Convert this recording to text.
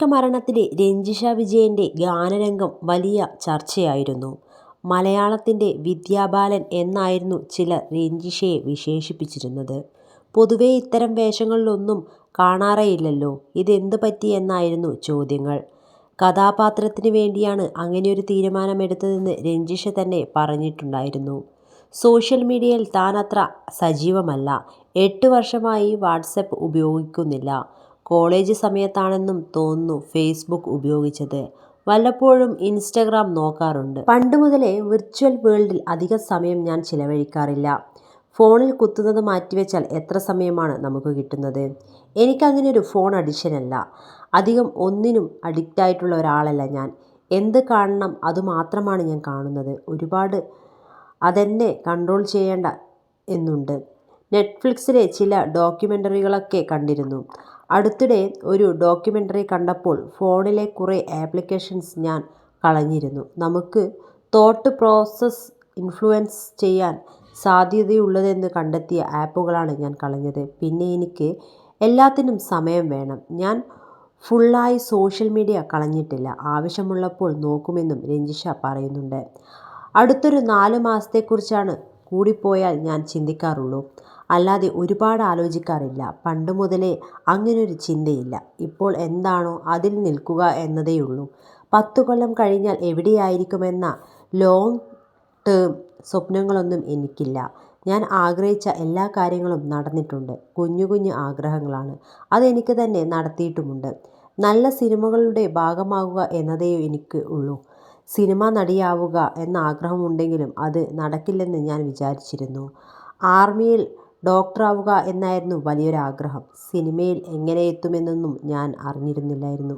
മസ്തിഷ്ക മരണത്തിലെ രഞ്ജിഷ വിജയന്റെ ഗാനരംഗം വലിയ ചർച്ചയായിരുന്നു. മലയാളത്തിന്റെ വിദ്യാബാലൻ എന്നായിരുന്നു ചില രഞ്ജിഷയെ വിശേഷിപ്പിച്ചിരുന്നത്. പൊതുവെ ഇത്തരം വേഷങ്ങളിലൊന്നും കാണാറേയില്ലല്ലോ. ഇതെന്ത് പറ്റി എന്നായിരുന്നു ചോദ്യങ്ങൾ. കഥാപാത്രത്തിന് വേണ്ടിയാണ് അങ്ങനെയൊരു തീരുമാനമെടുത്തതെന്ന് രഞ്ജിഷ തന്നെ പറഞ്ഞിട്ടുണ്ടായിരുന്നു. സോഷ്യൽ മീഡിയയിൽ താൻ അത്ര സജീവമല്ല. എട്ട് വർഷമായി വാട്സപ്പ് ഉപയോഗിക്കുന്നില്ല. കോളേജ് സമയത്താണെന്നും തോന്നുന്നു ഫേസ്ബുക്ക് ഉപയോഗിച്ചത്. വല്ലപ്പോഴും ഇൻസ്റ്റഗ്രാം നോക്കാറുണ്ട്. പണ്ട് മുതലേ വിർച്വൽ വേൾഡിൽ അധിക സമയം ഞാൻ ചിലവഴിക്കാറില്ല. ഫോണിൽ കുത്തുന്നത് മാറ്റിവെച്ചാൽ എത്ര സമയമാണ് നമുക്ക് കിട്ടുന്നത്. എനിക്കങ്ങനെ ഒരു ഫോൺ അഡിക്ഷനല്ല. അധികം ഒന്നിനും അഡിക്റ്റായിട്ടുള്ള ഒരാളല്ല ഞാൻ. എന്ത് കാണണം അതുമാത്രമാണ് ഞാൻ കാണുന്നത്. ഒരുപാട് അതെന്നെ കൺട്രോൾ ചെയ്യേണ്ട എന്നുണ്ട്. നെറ്റ്ഫ്ലിക്സിലെ ചില ഡോക്യുമെന്ററികളൊക്കെ കണ്ടിരുന്നു. അടുത്തിടെ ഒരു ഡോക്യുമെന്ററി കണ്ടപ്പോൾ ഫോണിലെ കുറേ ആപ്ലിക്കേഷൻസ് ഞാൻ കളഞ്ഞിരുന്നു. നമുക്ക് തോട്ട് പ്രോസസ്സ് ഇൻഫ്ലുവൻസ് ചെയ്യാൻ സാധ്യതയുള്ളതെന്ന് കണ്ടെത്തിയ ആപ്പുകളാണ് ഞാൻ കളഞ്ഞത്. പിന്നെ എനിക്ക് എല്ലാത്തിനും സമയം വേണം. ഞാൻ ഫുള്ളായി സോഷ്യൽ മീഡിയ കളഞ്ഞിട്ടില്ല. ആവശ്യമുള്ളപ്പോൾ നോക്കുമെന്നും രഞ്ജിഷ പറയുന്നുണ്ട്. അടുത്തൊരു നാല് മാസത്തെക്കുറിച്ചാണ് കൂടിപ്പോയാൽ ഞാൻ ചിന്തിക്കാറുള്ളൂ. അല്ലാതെ ഒരുപാട് ആലോചിക്കാറില്ല. പണ്ട് മുതലേ അങ്ങനൊരു ചിന്തയില്ല. ഇപ്പോൾ എന്താണോ അതിൽ നിൽക്കുക എന്നതേയുള്ളൂ. പത്തു കൊല്ലം കഴിഞ്ഞാൽ എവിടെയായിരിക്കുമെന്ന ലോങ് ടേം സ്വപ്നങ്ങളൊന്നും എനിക്കില്ല. ഞാൻ ആഗ്രഹിച്ച എല്ലാ കാര്യങ്ങളും നടന്നിട്ടുണ്ട്. കുഞ്ഞു കുഞ്ഞു ആഗ്രഹങ്ങളാണ്. അതെനിക്ക് തന്നെ നടത്തിയിട്ടുമുണ്ട്. നല്ല സിനിമകളുടെ ഭാഗമാകുക എന്നതേ എനിക്ക് ഉള്ളൂ. സിനിമ നടിയാവുക എന്ന ആഗ്രഹമുണ്ടെങ്കിലും അത് നടക്കില്ലെന്ന് ഞാൻ വിചാരിച്ചിരുന്നു. ആർമിയിൽ ഡോക്ടറാവുക എന്നായിരുന്നു വലിയൊരാഗ്രഹം. സിനിമയിൽ എങ്ങനെയെത്തുമെന്നൊന്നും ഞാൻ അറിഞ്ഞിരുന്നില്ലായിരുന്നു.